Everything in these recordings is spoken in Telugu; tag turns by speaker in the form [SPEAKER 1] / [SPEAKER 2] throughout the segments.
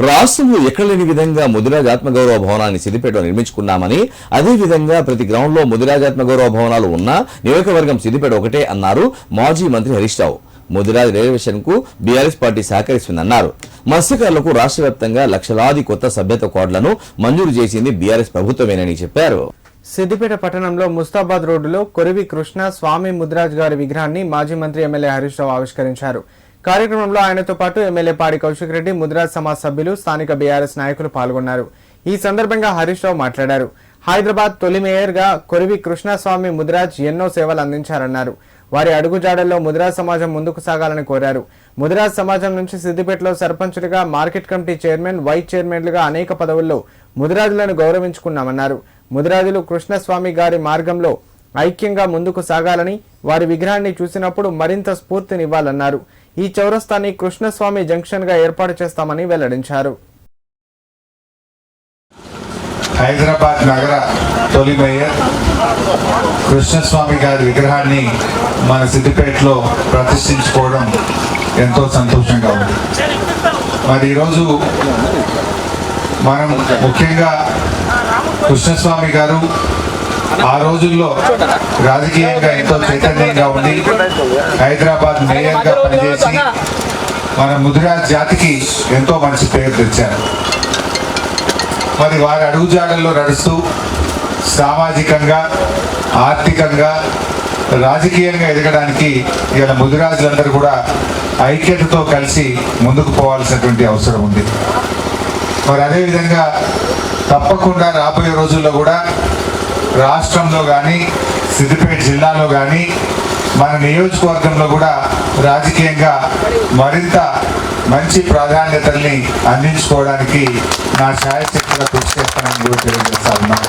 [SPEAKER 1] రాష్ట్రంలో ఎక్కడ లేని విధంగా ముదిరాజ్ ఆత్మగౌరవ భవనాన్ని సిద్దిపేటలో నిర్మించుకున్నామని అదే విధంగా ప్రతి గ్రామంలో ముదిరాజ్ ఆత్మగౌరవ భవనాలు ఉన్నా నియోజకవర్గం సిద్దిపేట ఒకటే అన్నారు మాజీ మంత్రి హరీష్ రావు. ముదిరాజ్ రిజర్వేషన్కు బీఆర్ఎస్ పార్టీ సహకరిస్తుందన్నారు. మత్స్యకారులకు రాష్ట్ర వ్యాప్తంగా లక్షలాది కొత్త సభ్యత కోడ్లను మంజూరు చేసింది బీఆర్ఎస్ ప్రభుత్వమేనని చెప్పారు.
[SPEAKER 2] సిద్దిపేట పట్టణంలో ముస్తాబాద్ రోడ్డులో కొరివి కృష్ణ స్వామి ముద్రాజ్ గారి విగ్రహాన్ని మాజీ మంత్రి ఎమ్మెల్యే హరీష్ రావు ఆవిష్కరించారు. కార్యక్రమంలో ఆయనతో పాటు ఎమ్మెల్యే పాడి కౌశిక్ రెడ్డి ముద్రాజ్ సమాజ్ సభ్యులు స్థానిక బీఆర్ఎస్ నాయకులు పాల్గొన్నారు. ఈ సందర్భంగా హరీష్ రావు మాట్లాడారు. హైదరాబాద్ తొలి మేయర్గా కొరివి కృష్ణస్వామి ముద్రాజ్ ఎన్నో సేవలు అందించారన్నారు. వారి అడుగుజాడల్లో ముద్రా సమాజం ముందుకు సాగాలని కోరారు. ముద్రాజ్ సమాజం నుంచి సిద్దిపేటలో సర్పంచులుగా మార్కెట్ కమిటీ చైర్మన్ వైస్ చైర్మన్లుగా అనేక పదవుల్లో ముదిరాజులను గౌరవించుకున్నామన్నారు. ముదిరాజులు కృష్ణస్వామి గారి మార్గంలో ఐక్యంగా ముందుకు సాగాలని వారి విగ్రహాన్ని చూసినప్పుడు మరింత స్ఫూర్తినివ్వాలన్నారు. ఈ చౌరస్తాని కృష్ణస్వామి జంక్షన్గా ఏర్పాటు చేస్తామని వెల్లడించారు.
[SPEAKER 3] హైదరాబాద్ నగర తొలి మేయర్ కృష్ణస్వామి గారి విగ్రహాన్ని మన సిద్దిపేటలో ప్రతిష్ఠించుకోవడం ఎంతో సంతోషంగా ఉంది. మరి ఈరోజు మనం ముఖ్యంగా కృష్ణస్వామి గారు ఆ రోజుల్లో రాజకీయంగా ఎంతో చైతన్యంగా ఉండి హైదరాబాద్ మేయర్గా పనిచేసి మన ముదిరాజ్ జాతికి ఎంతో మంచి పేరు తెచ్చారు. మరి వారి అడుగుజాడల్లో నడుస్తూ సామాజికంగా ఆర్థికంగా రాజకీయంగా ఎదగడానికి ఇలా ముదిరాజులందరూ కూడా ఐక్యతతో కలిసి ముందుకు పోవాల్సినటువంటి అవసరం ఉంది. మరి అదేవిధంగా తప్పకుండా రాబోయే రోజుల్లో కూడా రాష్ట్రంలో కానీ సిద్దిపేట జిల్లాలో కానీ మన నియోజకవర్గంలో కూడా రాజకీయంగా మరింత మంచి ప్రాధాన్యతల్ని అందించుకోవడానికి నా ఛాయశక్తిగా కృషి చేస్తానని కూడా తెలియజేస్తా ఉన్నాను.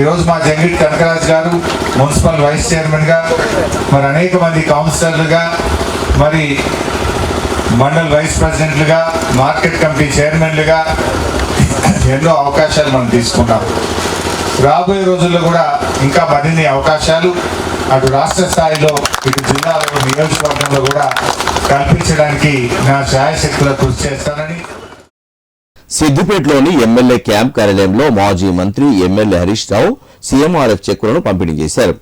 [SPEAKER 3] ఈరోజు మా జంగిట్ కనకరాజ్ గారు మున్సిపల్ వైస్ చైర్మన్గా మరి అనేక మంది కౌన్సిలర్లుగా మరి మండల్ వైస్ ప్రెసిడెంట్లుగా మార్కెట్ కమిటీ చైర్మన్లుగా ఎన్నో అవకాశాలు మనం తీసుకున్నాం. రాబోయే రోజుల్లో కూడా ఇంకా మరిన్ని అవకాశాలు అటు రాష్ట్ర స్థాయిలో ఇటు జిల్లాలో నియోజకవర్గంలో కూడా కల్పించడానికి నా ఛాయశక్తుల కృషి చేస్తానని.
[SPEAKER 1] సిద్దిపేటలోని ఎమ్మెల్యే క్యాంప్ కార్యాలయంలో మాజీ మంత్రి ఎమ్మెల్యే హరీష్ రావు సీఎంఆర్ఎఫ్ చెక్కులను పంపిణీ చేశారు.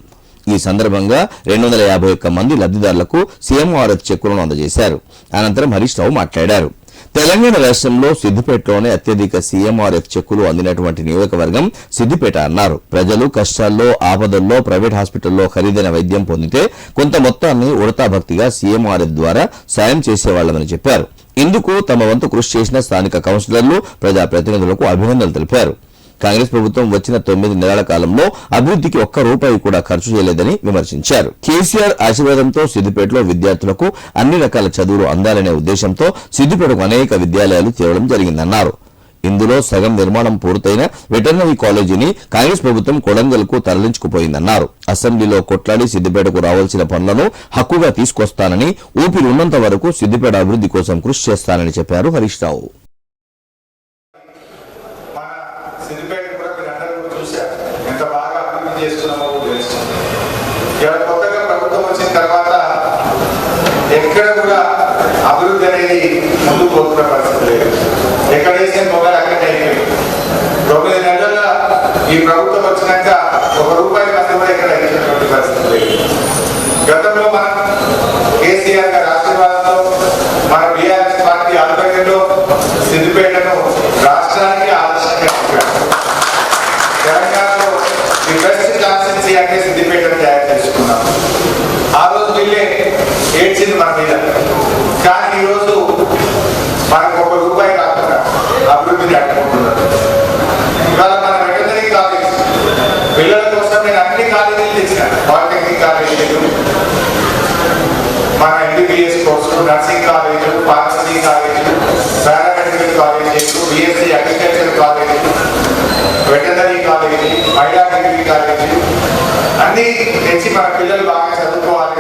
[SPEAKER 1] ఈ సందర్భంగా రెండు వందల యాభై ఒక్క మంది లబ్దిదారులకు సీఎంఆర్ఎఫ్ చెక్కులను అందజేశారు. అనంతరం హరీష్ రావు మాట్లాడారు. తెలంగాణ రాష్ట్రంలో సిద్దిపేటలోనే అత్యధిక సీఎంఆర్ఎఫ్ చెక్కులు అందినటువంటి నియోజకవర్గం సిద్దిపేట అన్నారు. ప్రజలు కష్టాల్లో ఆపదల్లో ప్రైవేట్ హాస్పిటల్లో ఖరీదైన వైద్యం పొందితే కొంత మొత్తాన్ని ఉడతా భక్తిగా సీఎంఆర్ఎఫ్ ద్వారా సాయం చేసేవాళ్ళమని చెప్పారు. ఇందుకు తమ వంతు కృషి చేసిన స్థానిక కౌన్సిలర్లు ప్రజాప్రతినిధులకు అభినందనలు తెలిపారు. కాంగ్రెస్ ప్రభుత్వం వచ్చిన తొమ్మిది నెలల కాలంలో అభివృద్ధికి ఒక్క రూపాయి కూడా ఖర్చు చేయలేదని విమర్శించారు. కేసీఆర్ ఆశీర్వాదంతో సిద్దిపేటలో విద్యార్థులకు అన్ని రకాల చదువులు అందాలనే ఉద్దేశంతో సిద్దిపేటకు అనేక విద్యాలయాలు తేవడం జరిగిందన్నారు. ఇందులో సగం నిర్మాణం పూర్తయిన వెటర్నరీ కాలేజీని కాంగ్రెస్ ప్రభుత్వం కొడంగల్కు తరలించుకుపోయిందన్నారు. అసెంబ్లీలో కొట్లాడి సిద్దిపేటకు రావాల్సిన పనులను హక్కుగా తీసుకొస్తానని ఊపిరి ఉన్నంత వరకు సిద్దిపేట అభివృద్ధి కోసం కృషి చేస్తానని చెప్పారు హరీష్ రావు
[SPEAKER 3] మన సిద్దిపేట కూడా మీరందరూ కూడా చూశారు ఎంత బాగా అభివృద్ధి చేస్తున్నామో తెలుస్తుంది కొత్తగా ప్రభుత్వం వచ్చిన తర్వాత ఎక్కడ కూడా అభివృద్ధి అనేది ముందుకు పోతున్న పరిస్థితి లేదు. ఎక్కడ వేసిన మొగలు అక్కడే అయిపోయింది. తొమ్మిది నెలల ఈ ప్రభుత్వం వచ్చినాక ఒక రూపాయి మంది కూడా ఇక్కడ ఇచ్చినటువంటి పరిస్థితి లేదు. గతంలో మనం కేసీఆర్ గారి ఆశీర్వాదంలో మన బీఆర్ఎస్ పార్టీ ఆధ్వర్యంలో సిద్దిపేటను రాష్ట్రానికి ఆదర్శంగా అంటే సిద్దిపేటను తయారు చేసుకున్నాం. ఆ రోజు వెళ్ళే ఏడ్చింది మన మీద. కానీ ఈరోజు మనకు ఒక రూపాయి కాకుండా అభివృద్ధి కట్టుకుంటున్నారు ఇవాళ మన వెటనరీ కాలేజ్. పిల్లల కోసం నేను అన్ని కాలేజీలు తెచ్చిన. పాలిటెక్నిక్ కాలేజీలు మన ఎంబీబీఎస్ కోర్సులు నర్సింగ్ కాలేజీలు ఫార్మసీ కాలేజీలు పారామెడికల్ కాలేజీలు బిఎస్సీ అగ్రికల్చర్ కాలేజీలు వెటనరీ కాలేజీ మహిళా డిగ్రీ కాలేజీలు అన్ని తెచ్చి మన పిల్లలు బాగా చదువుకోవాలి.